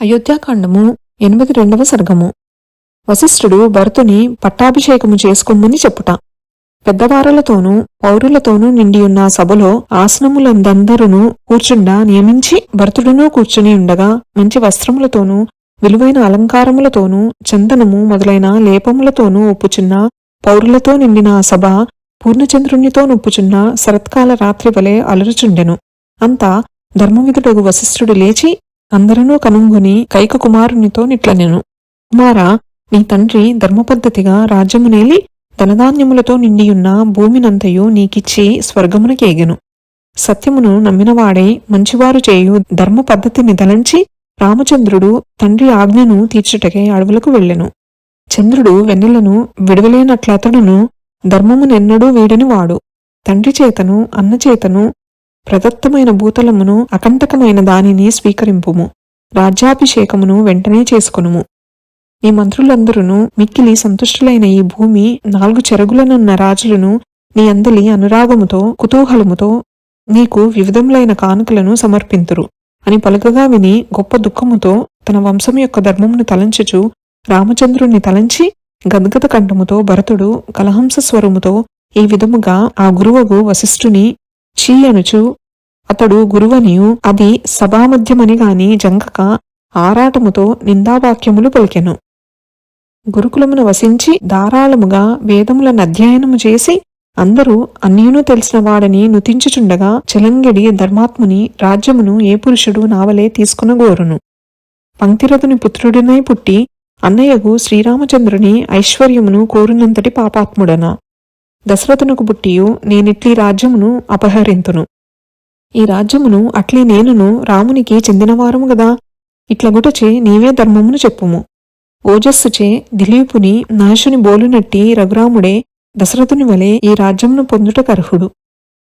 అయోధ్యాకాండము ఎనిమిది రెండవ సర్గము. వశిష్ఠుడు భరతుని పట్టాభిషేకము చేసుకోమని చెప్పుట. పెద్దవారలతోనూ పౌరులతోనూ నిండియున్న సభలో ఆసనములందరూ కూర్చుండా నియమించి భరతుడునూ కూర్చుని ఉండగా మంచి వస్త్రములతోనూ విలువైన అలంకారములతోనూ చందనము మొదలైన లేపములతోనూ ఒప్పుచున్న పౌరులతో నిండిన ఆ సభ పూర్ణచంద్రునితో నొప్పుచున్న శరత్కాల రాత్రి వలె అలరుచుండెను. అంతా ధర్మవిధుడగు వశిష్ఠుడు లేచి అందరనూ కనుంగుని కైక కుమారునితో నిట్లనెను. కుమారా నీ తండ్రి ధర్మపద్ధతిగా రాజ్యమునేలి ధనధాన్యములతో నిండియున్న భూమినంతయు నీకిచ్చి స్వర్గమునకేగెను సత్యమును నమ్మినవాడై మంచివారు చేయు ధర్మ పద్ధతిని దలంచి రామచంద్రుడు తండ్రి ఆజ్ఞను తీర్చుటకై అడవులకు వెళ్ళెను. చంద్రుడు వెన్నెలను విడవలేనట్లతడును ధర్మమునెన్నడూ వీడని వాడు తండ్రి చేతను అన్న చేతను ప్రదత్తమైన భూతలమును అకంటకమైన దానిని స్వీకరింపుము. రాజ్యాభిషేకమును వెంటనే చేసుకొనుము. ఈ మంత్రులందరూ మిక్కిలి సంతుష్టులైన ఈ భూమి నాలుగు చెరుగులనున్న రాజులను నీ అందలి అనురాగముతో కుతూహలముతో నీకు వివిధములైన కానుకలను సమర్పింతురు. అని పలుకగా విని గొప్ప దుఃఖముతో తన వంశం యొక్క ధర్మమును తలంచుచు రామచంద్రుణ్ణి తలంచి గద్గద కంఠముతో భరతుడు కలహంస స్వరముతో ఈ విధముగా ఆ గురువగు వశిష్ఠుని చీ అనుచు అతడు గురువనియు అది సభామధ్యమని గాని జంకక ఆరాటముతో నిందావాక్యములు పలికెను. గురుకులమున వసించి ధారాళముగా వేదములను అధ్యయనము చేసి అందరూ అన్యును తెలిసినవాడని నుతించుచుండగా చెలంగిడి ధర్మాత్ముని రాజ్యమును ఏ పురుషుడు నావలే తీసుకునగోరును పంక్తిరథుని పుత్రుడినై పుట్టి అన్నయ్యగు శ్రీరామచంద్రుని ఐశ్వర్యమును కోరినంతటి పాపాత్ముడన. దశరథునకు పుట్టియు నేనిట్లీ రాజ్యమును అపహరింతును. ఈ రాజ్యమును అట్లీ నేనును రామునికి చెందినవారము గదా? ఇట్లగుటచే నీవే ధర్మమును చెప్పుము. ఓజస్సుచే దిలీపుని నాశుని బోలునట్టి రఘురాముడే దశరథుని వలె ఈ రాజ్యమును పొందుటకర్హుడు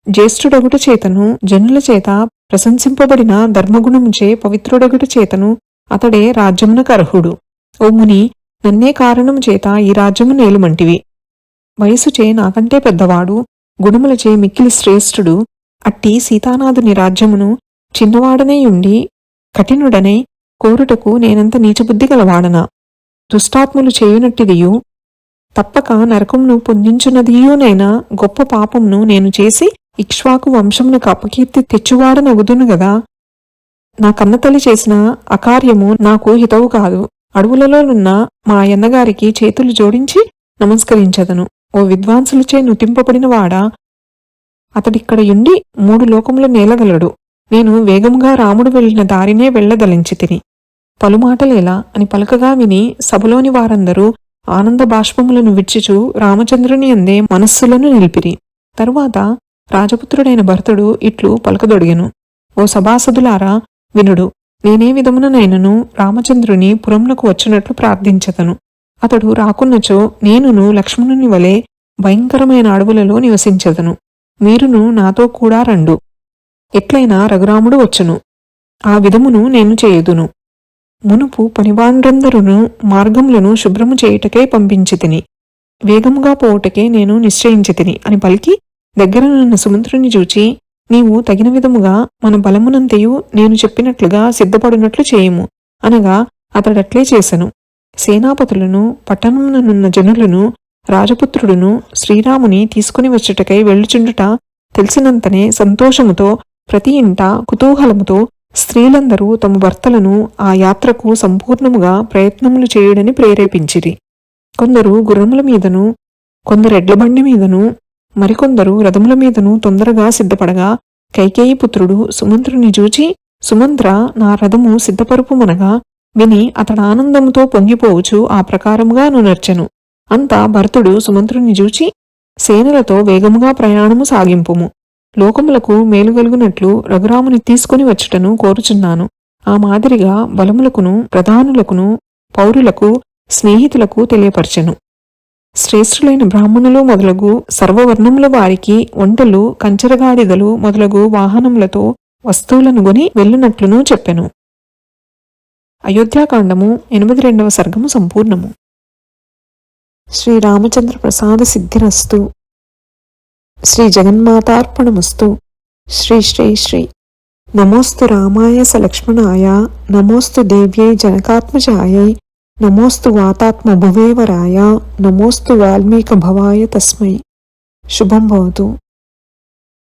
జ్యేష్ఠుడగుట చేతను జనుల చేత ప్రశంసింపబడిన ధర్మగుణముచే పవిత్రుడగుట చేతను అతడే రాజ్యమునకు అర్హుడు. ఓ ముని నన్నే కారణము చేత ఈ రాజ్యము నేలుమంటివి. వయసుచే నాకంటే పెద్దవాడు గుణములచే మిక్కిలి శ్రేష్ఠుడు అట్టి సీతానాథుని రాజ్యమును చిన్నవాడనే ఉండి కఠినుడనై కోరుటకు నేనంత నీచబుద్ధి గలవాడనా? దుష్టాత్ములు చేయునట్టిదియు తప్పక నరకమును పొందించున్నదియునైనా గొప్ప పాపమును నేను చేసి ఇక్ష్వాకు వంశమునకు అపకీర్తి తెచ్చువాడనగుదును గదా? నా కన్నతల్లి చేసిన అకార్యము నాకు హితవు కాదు అడవులలోనున్న మా అన్నగారికి చేతులు జోడించి నమస్కరించదను. ఓ విద్వాంసులచే నుతింపబడిన వాడా? అతడిక్కడ యుండి మూడు లోకముల నేలగలడు. నేను వేగముగా రాముడు వెళ్ళిన దారినే వెళ్ళదలించి తిని. పలుమాటలేలా అని పలకగా విని సభలోని వారందరూ ఆనంద బాష్పములను విచ్చిచూ రామచంద్రుని అందే మనస్సులను నిలిపిరి. తరువాత రాజపుత్రుడైన భరతుడు ఇట్లు పలకదొడిగెను. ఓ సభాసదులారా వినుడు నేనే విధముననైనను రామచంద్రుని పురమునకు వచ్చినట్లు ప్రార్థించతను అతడు రాకున్నచో నేనును లక్ష్మణుని వలె భయంకరమైన అడవులలో నివసించదను. మీరును నాతో కూడా రండు. ఎట్లయినా రఘురాముడు వచ్చును. ఆ విధమును నేను చేయుదును. మునుపు పనివాండ్రందరును మార్గములను శుభ్రము చేయుటకే పంపించి తిని వేగముగా పోవుటకే నేను నిశ్చయించి తిని అని పలికి దగ్గరనున్న సుమంత్రుని చూచి నీవు తగిన విధముగా మన బలమునంతయు నేను చెప్పినట్లుగా సిద్ధపడినట్లు చేయుము అనగా అతడట్లే చేశను సేనాపతులను పట్టణముననున్న జనులను రాజపుత్రుడును శ్రీరాముని తీసుకుని వచ్చుటకై వెళ్ళుచుండుట తెలిసినంతనే సంతోషముతో ప్రతి ఇంట కుతూహలముతో స్త్రీలందరూ తమ భర్తలను ఆ యాత్రకు సంపూర్ణముగా ప్రయత్నములు చేయుడని ప్రేరేపించిరి. కొందరు గుర్రముల మీదను కొందరు ఎడ్లబండి మీదను మరికొందరు రథముల మీదను తొందరగా సిద్ధపడగా కైకేయి పుత్రుడు సుమంత్రుని చూచి సుమంత్ర నా రథము సిద్ధపరుపుమనగా విని అతడు ఆనందముతో పొంగిపోవచ్చు ఆ ప్రకారముగా నునర్చెను అంతా భరతుడు సుమంత్రుని చూచి సేనలతో వేగముగా ప్రయాణము సాగింపుము. లోకములకు మేలుగలుగునట్లు రఘురాముని తీసుకుని వచ్చుటను కోరుచున్నాను. ఆ మాదిరిగా బలములకును ప్రధానులకును పౌరులకు స్నేహితులకు తెలియపరచెను. శ్రేష్ఠులైన బ్రాహ్మణులు మొదలగు సర్వవర్ణముల వారికి ఒంటలు కంచరగాడిదలు మొదలగు వాహనములతో వస్తువులను గొని వెళ్ళునట్లును చెప్పెను. అయోధ్యాకాండము ఎనిమిది రెండవ సర్గము సంపూర్ణము. శ్రీరామచంద్ర ప్రసాద సిద్ధిరస్తు. శ్రీ జగన్మాతార్పణమస్తు. శ్రీ శ్రీ శ్రీ. నమోస్తు రామాయ సలక్ష్మణాయ. నమోస్తు దేవ్యై జనకాత్మజాయై. నమోస్తు వాతాత్మ భువేవరాయ నమోస్తు వాల్మీక భవాయ తస్మై. శుభం భవతు.